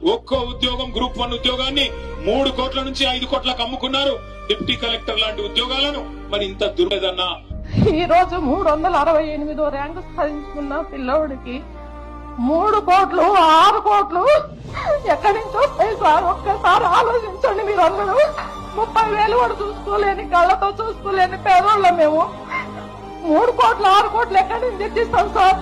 ఒక్కో ఉద్యోగం group one ఉద్యోగాన్ని మూడు కోట్ల నుంచి ఐదు కోట్లకు అమ్ముకున్నారు డిప్టీ కలెక్టర్ లాంటి ఉద్యోగాలను. మరి ఇంత దుర్లేదన్నా? ఈ రోజు మూడు వందల అరవై ఎనిమిదో ర్యాంకు సాధించుకున్న పిల్లవాడికి మూడు కోట్లు ఆరు కోట్లు. ఎక్కడి నుంచి వస్తాయి సార్? ఒక్కసారి ఆలోచించండి మీరు అందరూ ముప్పై వేలు కూడా చూసుకోలేని కళ్ళతో చూసుకోలేని పేదోళ్ళం మేము. మూడు కోట్లు ఆరు కోట్లు ఎక్కడి నుంచి తెచ్చిస్తాం సార్?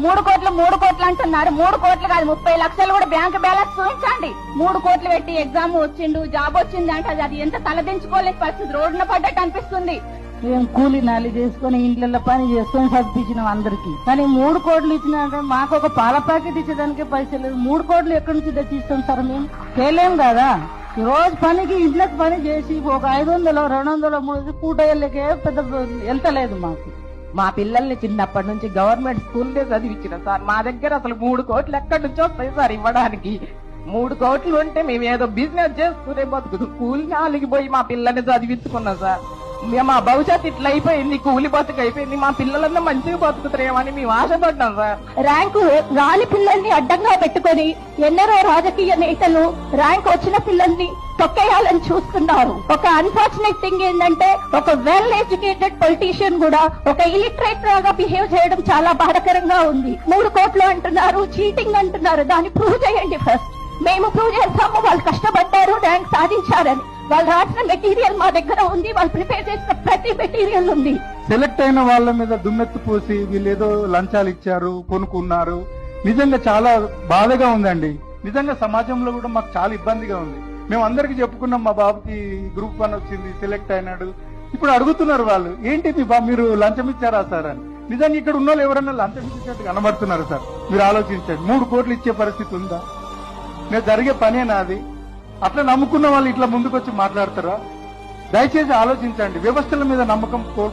మూడు కోట్లు మూడు కోట్లు అంటున్నారు. మూడు కోట్లు కాదు ముప్పై లక్షలు కూడా బ్యాంక్ బ్యాలెన్స్ చూపించండి. మూడు కోట్లు పెట్టి ఎగ్జామ్ వచ్చిండు జాబ్ వచ్చింది అంటే అది- అది ఎంత తలదించుకోలేని పరిస్థితి. రోడ్డున పడ్డట్టు అనిపిస్తుంది. మేము కూలి నాలి చేసుకుని ఇంట్లో పని చేసుకొని చదివించినాం అందరికి. కానీ మూడు కోట్లు ఇచ్చినారంటే మాకు ఒక పాల ప్యాకెట్ ఇచ్చేదానికి పైసలు లేదు మూడు కోట్లు ఎక్కడి నుంచి తెచ్చిస్తాం సార్ మేము? చేయలేం కదా? ఈ రోజు పనికి ఇంట్లోకి పని చేసి ఒక ఐదు వందలు రెండు వందలు మూడు పూట వెళ్ళకే పెద్ద వెళ్తలేదు మాకు. మా పిల్లల్ని చిన్నప్పటి నుంచి గవర్నమెంట్ స్కూల్లో చదివించిన సార్. మా దగ్గర అసలు మూడు కోట్లు ఎక్కడి నుంచి వస్తాయి సార్ ఇవ్వడానికి? మూడు కోట్లు ఉంటే మేము ఏదో బిజినెస్ చేసుకునే బతుకుదు కూలి ఆలిగిపోయి మా పిల్లల్ని చదివించుకున్నాం సార్. మా భవిష్యత్ ఇట్లా అయిపోయింది కూలి బతుకు అయిపోయింది మా పిల్లలంతా మంచిగా బతుకుతారేమని మేము ఆశపడ్డాం సార్. ర్యాంకు రాని పిల్లల్ని అడ్డంగా పెట్టుకొని ఎన్నరో రాజకీయ నేతలు ర్యాంక్ వచ్చిన పిల్లల్ని తొక్కేయాలని చూస్తున్నారు. ఒక అన్ఫార్చునేట్ థింగ్ ఏంటంటే ఒక వెల్ ఎడ్యుకేటెడ్ పొలిటీషియన్ కూడా ఒక ఇలిటరేట్ లాగా బిహేవ్ చేయడం చాలా బాధకరంగా ఉంది. మూడు కోట్లు అంటున్నారు చీటింగ్ అంటున్నారు. దాన్ని ప్రూవ్ చేయండి ఫస్ట్ మేము ప్రూవ్ చేస్తాము వాళ్ళు కష్టపడ్డారు ర్యాంక్ సాధించారని. వాళ్ళు రాసిన మెటీరియల్ మా దగ్గర ఉంది వాళ్ళు ప్రిపేర్ చేసిన ప్రతి మెటీరియల్ ఉంది. సెలెక్ట్ అయిన వాళ్ళ మీద దుమ్మెత్తు పోసి వీళ్ళు ఏదో లంచాలు ఇచ్చారు కొనుక్కున్నారు. నిజంగా చాలా బాధగా ఉందండి. నిజంగా సమాజంలో కూడా మాకు చాలా ఇబ్బందిగా ఉంది. మేము అందరికి చెప్పుకున్నాం మా బాబుకి గ్రూప్ వన్ వచ్చింది సెలెక్ట్ అయినాడు. ఇప్పుడు అడుగుతున్నారు వాళ్ళు ఏంటి మీ బాబు మీరు లంచం ఇచ్చారా సార్? అని. నిజంగా ఇక్కడ ఉన్న వాళ్ళు ఎవరన్నా లంచం ఇచ్చినట్టు కనబడుతున్నారు సార్. మీరు ఆలోచించండి. మూడు కోట్లు ఇచ్చే పరిస్థితి ఉందా? నేను జరిగే పనే నాది. అట్లా నమ్ముకున్న వాళ్ళు ఇట్లా ముందుకొచ్చి మాట్లాడతారా? దయచేసి ఆలోచించండి. వ్యవస్థల మీద నమ్మకం కోల్పో